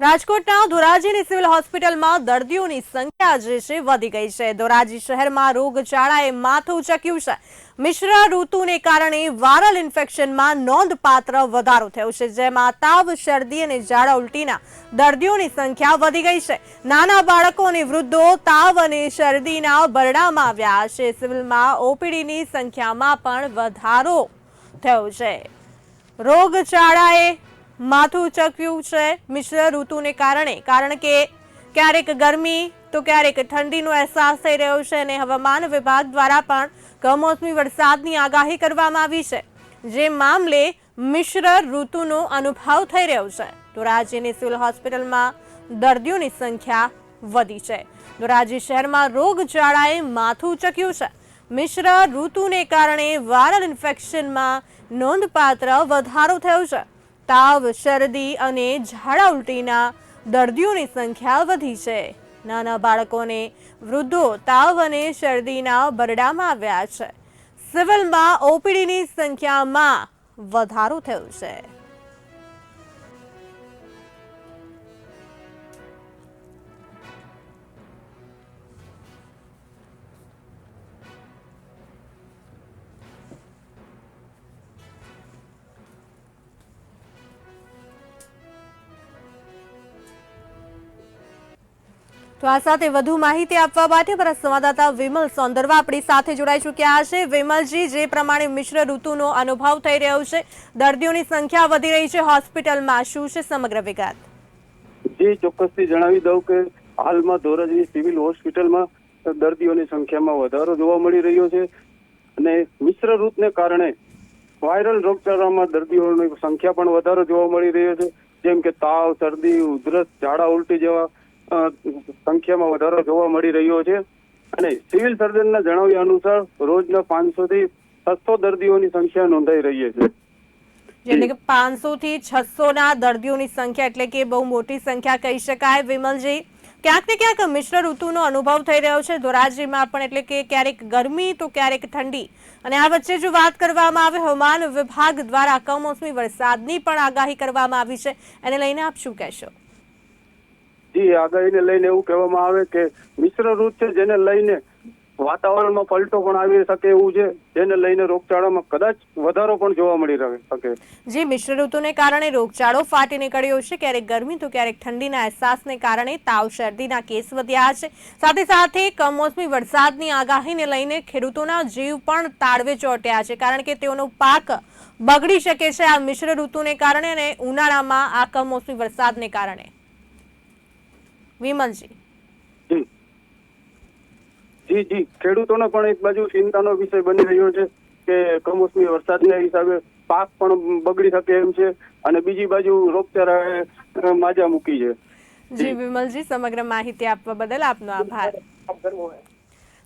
રાજકોટના ધોરાજીની સિવિલ હોસ્પિટલમાં દર્દીઓની સંખ્યા જે છે વધી ગઈ છે. ધોરાજી શહેરમાં રોગચાળાએ માથું ચક્યું છે. મિશ્ર ઋતુને કારણે વાયરલ ઇન્ફેક્શનમાં નોંધપાત્ર વધારો થયો છે, જેમાં તાવ, શરદી અને ઝાડા ઉલટીના દર્દીઓની સંખ્યા વધી ગઈ છે. નાના બાળકો અને વૃદ્ધો તાવ અને શરદીના બરડામાં આવ્યા છે. સિવિલમાં ઓપીડીની સંખ્યામાં પણ વધારો થયો છે. રોગચાળાએ માથું ઉચક્યું છે મિશ્ર ઋતુને કારણે. કારણ કે ક્યારેક ગરમી, તો ક્યારેક ઠંડીનો અહેસાસ થઈ રહ્યો છે અને હવામાન વિભાગ દ્વારા પણ કમોસમી વરસાદની આગાહી કરવામાં આવી છે. જે મામલે મિશ્ર ઋતુનો અનુભવ થઈ રહ્યો છે. તો રાજ્યની સિવિલ હોસ્પિટલમાં દર્દીઓની સંખ્યા વધી છે. ધોરાજી શહેરમાં રોગચાળાએ માથું ઉચક્યું છે. મિશ્ર ઋતુને કારણે વાયરલ ઇન્ફેક્શનમાં નોંધપાત્ર વધારો થયો છે. તાવ, શરદી અને ઝાડા ઉલટીના દર્દીઓની સંખ્યા વધી છે. નાના બાળકોને વૃદ્ધો તાવ અને શરદીના બરડામાં આવ્યા છે. સિવિલમાં ઓપીડીની સંખ્યામાં વધારો થયો છે. તો આ સાથે વધુ માહિતી આપવા માટે અમારા સંવાદદાતા વિમલ સોંદરવા આપણી સાથે જોડાઈ ચૂક્યા છે વિમલજી, જે પ્રમાણે મિશ્ર ઋતુનો અનુભવ થઈ રહ્યો છે, દર્દીઓની સંખ્યા વધી રહી છે, હોસ્પિટલમાં શું છે સમગ્ર વિગત? જી ચોક્કસથી જણાવી દઉં કે હાલમાં ધોરાજી સિવિલ હોસ્પિટલમાં દર્દીઓની સંખ્યામાં વધારો જોવા મળી રહ્યો છે અને મિશ્ર ઋતુને કારણે વાયરલ રોગચાળામાં દર્દીઓની સંખ્યા પણ વધારો જોવા મળી રહ્યો છે. જેમ કે તાવ, શરદી, ઉધરસ, ઝાડા, ઉલટી જેવા સંખ્યામાં વધારો જોવા મળી રહ્યો છે. અને સિવિલ સર્જનના જણાવ્યા અનુસાર રોજના પાંચસો થી છસો દર્દીઓની સંખ્યા નોંધાઈ રહી છે. એટલે કે પાંચસો થી છસો ના દર્દીઓની સંખ્યા એટલે કે બહુ મોટી સંખ્યા કહી શકાય. વિમલજી, ક્યાંક ને ક્યાંક મિશ્ર ઋતુનો અનુભવ થઈ રહ્યો છે. ધોરાજીમાં પણ એટલે કે ક્યારેક ગરમી, તો ક્યારેક ઠંડી. અને આ વચ્ચે જો વાત કરવામાં આવે, હવામાન વિભાગ દ્વારા કમોસમી વરસાદની પણ આગાહી કરવામાં આવી છે. એને લઈને આપ શું કહેશો? જી આગાહીને લઈને એવું કહેવામાં આવે કે મિશ્ર ઋતુ છે જેને લઈને વાતાવરણમાં પલટો પણ આવી શકે એવું છે, જેને લઈને રોગચાળામાં કદાચ વધારો પણ જોવા મળી શકે. જે મિશ્ર ઋતુને કારણે રોગચાળો ફાટી નીકળ્યો છે, ક્યારેક ગરમી તો ક્યારેક ઠંડીના અહેસાસને કારણે તાવ, શરદીના કેસ વધ્યા છે. સાથે સાથે કમોસમી વરસાદની આગાહીને લઈને ખેડૂતોના જીવ પણ તાળવે ચોટ્યા છે, કારણ કે તેઓનો પાક બગડી શકે છે આ મિશ્ર ઋતુને કારણે અને ઉનાળામાં આ કમોસમી વરસાદને કારણે. વિમલજી. જી. જી જી. ખેડૂતોનો પણ એક બાજુ ચિંતાનો વિષય બની રહ્યો છે કે કમોસમી વરસાદના હિસાબે પાક પણ બગડી શકે એમ છે અને બીજી બાજુ રોગચાળાએ માજા મૂકી છે. જી વિમલજી સમગ્ર માહિતી આપવા બદલ આપનો આભાર.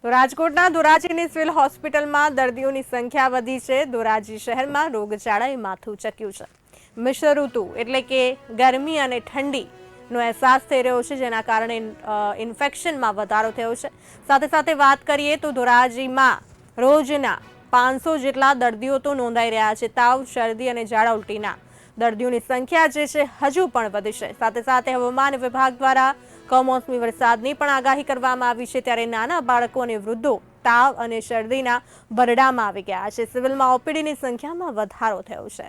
તો રાજકોટના ધોરાજીની સિવિલ હોસ્પિટલમાં દર્દીઓની સંખ્યા વધી છે. ધોરાજી શહેરમાં રોગચાળાએ માથું ચક્યું છે. મિશ્ર ઋતુ એટલે કે ગરમી અને ઠંડીનો અહેસાસ થઈ રહ્યો છે, જેના કારણે ઇન્ફેક્શનમાં વધારો થયો છે. સાથે સાથે વાત કરીએ તો ધોરાજીમાં રોજના પાંચસો જેટલા દર્દીઓ તો નોંધાઈ રહ્યા છે. તાવ, શરદી અને ઝાડા ઉલટીના દર્દીઓની સંખ્યા જે છે, હજુ પણ વધશે સાથે સાથે હવામાન વિભાગ દ્વારા કમોસમી વરસાદની પણ આગાહી કરવામાં આવી છે. ત્યારે નાના બાળકો અને વૃદ્ધો તાવ અને શરદીના બરડામાં આવી ગયા છે. સિવિલમાં ઓપીડીની સંખ્યામાં વધારો થયો છે.